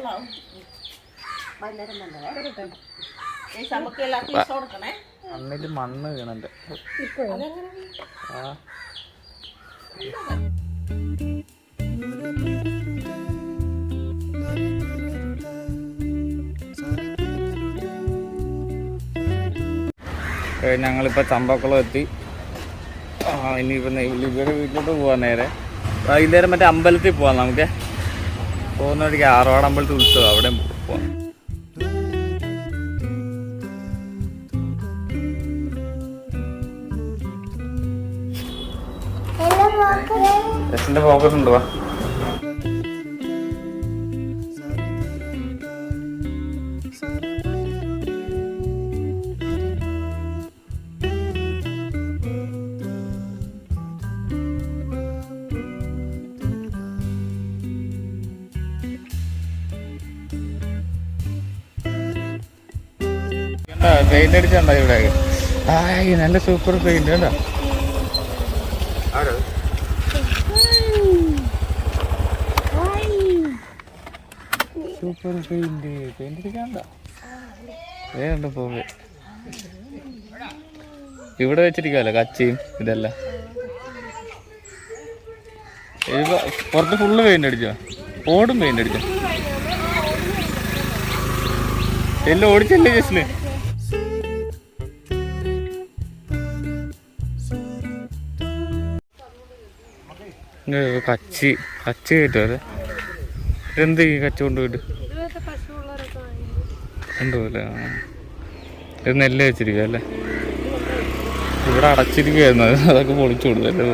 കൊള്ളാം. വൈകുന്നേരം നല്ലതേ ഏയ് നമുക്ക് എല്ലാവർക്കും ഇഷ്ടം കൊടുക്കണേ. മണ്ണിൽ മണ്ണ് വീണന്റെ ആ. ചമ്പക്കുളം എത്തി. ആ ഇനിയിപ്പോ ലിബിയുടെ വീട്ടിലോട്ട് പോവാൻ നേരെ. വൈകുന്നേരം മറ്റേ അമ്പലത്തിൽ പോവാം നമുക്ക്. പോകുന്ന വഴിക്ക് ആറോട് അമ്പലത്തിൽ ഉത്സവം അവിടെ ജസ്റ്റിന്റെ ഫോക്കസ് ഉണ്ട് വാ. പെയിന്റ് അടിച്ചുണ്ടോ ഇവിടെ? ആയി നല്ല സൂപ്പർ പെയിന്റ് കേട്ടോ സൂപ്പർ പെയിന്റ്. പെയിന്റ് അടിക്കാണ്ടോ വേണ്ട പോവേ. ഇവിടെ വെച്ചിരിക്കാലോ കച്ചിയും ഇതെല്ലാം. ഇത് പുറത്ത് ഫുള്ള് പെയിന്റ് അടിച്ചോ? ഓടും പെയിന്റ് അടിച്ചോ? എല്ലാം ഓടിച്ചല്ലേ ജസ്റ്റിന്? കച്ചി കച്ചി കയറ്റുമല്ലേ എന്ത് ഈ കച്ചി കൊണ്ടുപോയിട്ട്? കൊണ്ടുപോലെ ഇത് നെല്ല് വെച്ചിരിക്കുക അല്ലേ? ഇവിടെ അടച്ചിരിക്കുകയായിരുന്നു അത് അതൊക്കെ പൊളിച്ചു കൊടുത്തല്ലേ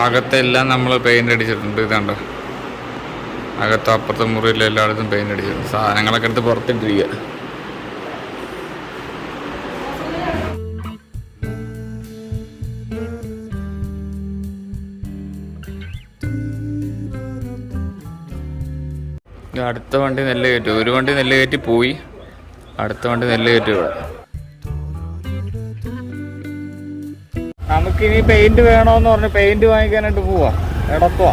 അകത്തെല്ലാം നമ്മൾ പെയിന്റ് അടിച്ചിട്ടുണ്ട് ഇതാണ്ട്? അകത്ത് അപ്പുറത്തെ മുറിയിലെ എല്ലായിടത്തും പെയിന്റ് അടിച്ചിട്ടുണ്ട്. സാധനങ്ങളൊക്കെ എടുത്ത് പുറത്തിട്ടിരിക്കുക അടുത്ത വണ്ടി നെല്ല് കയറ്റി. ഒരു വണ്ടി നെല്ല് കയറ്റി പോയി. അടുത്ത വണ്ടി നെല്ല് കയറ്റി ഇവിടെ. നമുക്കിനി പെയിന്റ് വേണോന്ന് പറഞ്ഞ് പെയിന്റ് വാങ്ങിക്കാനായിട്ട് പോവാ. എടത്തുവാ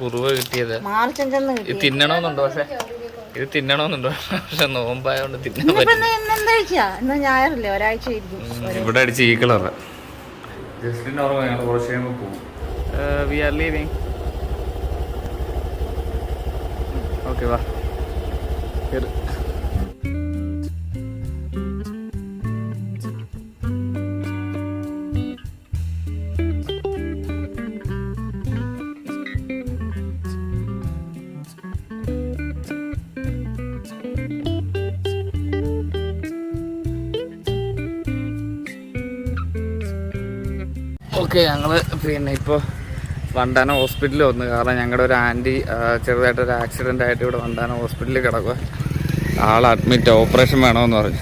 കുറുവ കിട്ടിയത്. ഇത് തിന്നണമെന്നുണ്ടോ പക്ഷെ? ഇത് തിന്നണമെന്നുണ്ടോ? പക്ഷെ നോമ്പായോണ്ട് തിന്നാൻ പറ്റും ഞായറല്ലേ ഒരാഴ്ച ഇവിടെ അടിച്ച് ഈ കളറ് ജസ്റ്റിന്റെ ഓർമ്മ ഞങ്ങൾ കുറച്ച് കഴിയുമ്പോൾ പോകും വി ആർ ലീവിങ്. ഓക്കെ വാ. ഓക്കെ ഞങ്ങൾ പിന്നെ ഇപ്പോൾ വണ്ടാന ഹോസ്പിറ്റലിൽ വന്നു. കാരണം ഞങ്ങളുടെ ഒരു ആന്റി ചെറുതായിട്ടൊരു ആക്സിഡന്റ് ആയിട്ട് ഇവിടെ വണ്ടാന ഹോസ്പിറ്റലിൽ കിടക്കുക ആൾ അഡ്മിറ്റ് ഓപ്പറേഷൻ വേണമെന്ന് പറഞ്ഞു.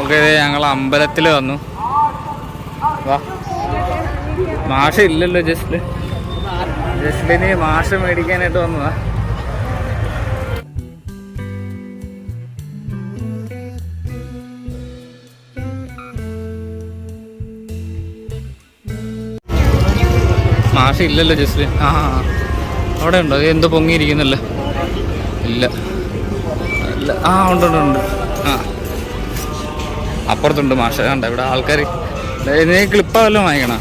ഓക്കെ ഞങ്ങൾ അമ്പലത്തിൽ വന്നു. വാ. മാഷ ഇല്ലല്ലോ ജസ്റ്റ് ജസ്റ്റിന് മാഷ മേടിക്കാനായിട്ട് വന്നതാ. ഭാഷ ഇല്ലല്ലോ ജസ്റ്റ് ആ അവിടെ ഉണ്ടോ? എന്തോ പൊങ്ങിയിരിക്കുന്നല്ലോ? ഇല്ല. അല്ല. ആ ഉണ്ട് ഉണ്ട് ഉണ്ട്. ആ. അപ്പുറത്തുണ്ട് മാഷ. കണ്ട ഇവിടെ ആൾക്കാർ നീ ക്ലിപ്പാവല്ലോ വാങ്ങിക്കണ?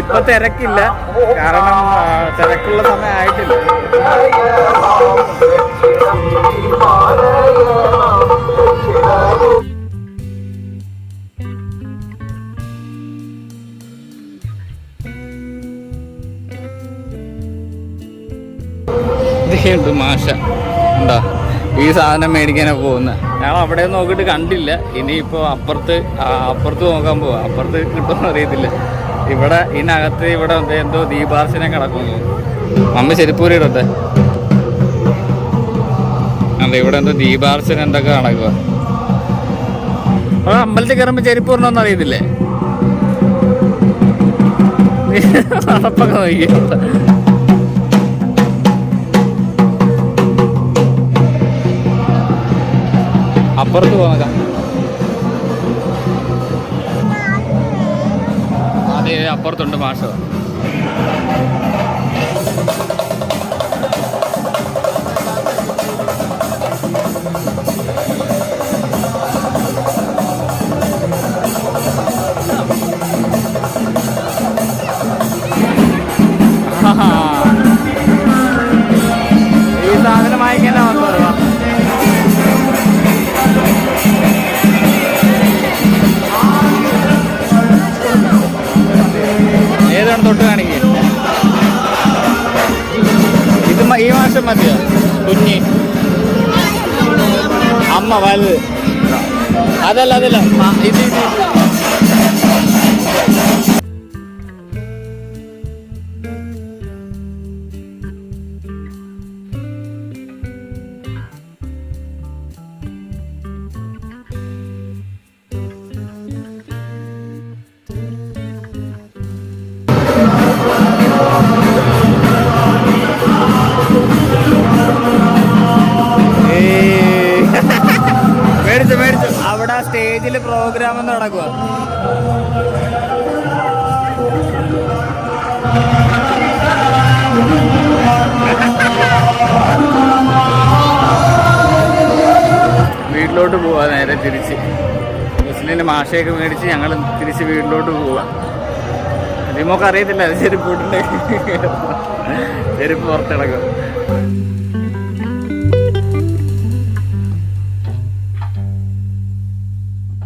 ഇപ്പൊ തിരക്കില്ല. കാരണം തിരക്കുള്ള സമയം ആയിട്ടില്ല. മാഷ. എന്താ ഈ സാധനം മേടിക്കാനാ പോകുന്നത് ഞങ്ങൾ അവിടെ നോക്കിയിട്ട് കണ്ടില്ല. ഇനിയിപ്പോൾ അപ്പുറത്ത് അപ്പുറത്ത് നോക്കാൻ പോവാ. അപ്പുറത്ത് കിട്ടുമെന്ന് അറിയത്തില്ല. ഇവിടെ ഇതിനകത്ത് ഇവിടെ എന്തോ- ദീപാർച്ചന കിടക്കുന്നു. അമ്മ ചെരുപ്പൂരി അതെ ഇവിടെ എന്തോ ദീപാർച്ചന എന്തൊക്കെ നടക്കുക അമ്പലത്തിൽ കയറുമ്പോൾ ചെരുപ്പ് ഇടണമെന്ന് അറിയത്തില്ലേ? നടപ്പൊക്കെ നോക്കി അപ്പുറത്ത് പോകാം. അതെ അപ്പുറത്തുണ്ട് മാഷ. ഏതാണ് കാണിക്കുക ഇത് ഈ മാസം മതിയോ? കുഞ്ഞി. അമ്മ വലുത്. അതല്ല അതല്ല. ഇത്. പ്രോഗ്രാം നടക്കുക. വീട്ടിലോട്ട് പോവാ നേരെ തിരിച്ച്. മുസ്ലിന്റെ മാഷയൊക്കെ മേടിച്ച് ഞങ്ങൾ തിരിച്ച് വീട്ടിലോട്ട് പോവാ. അതിമൊക്കെ അറിയത്തില്ല അത് ചെരുപ്പ് ഇട്ടിട്ട്. ചെരുപ്പ് പുറത്തിടക്കും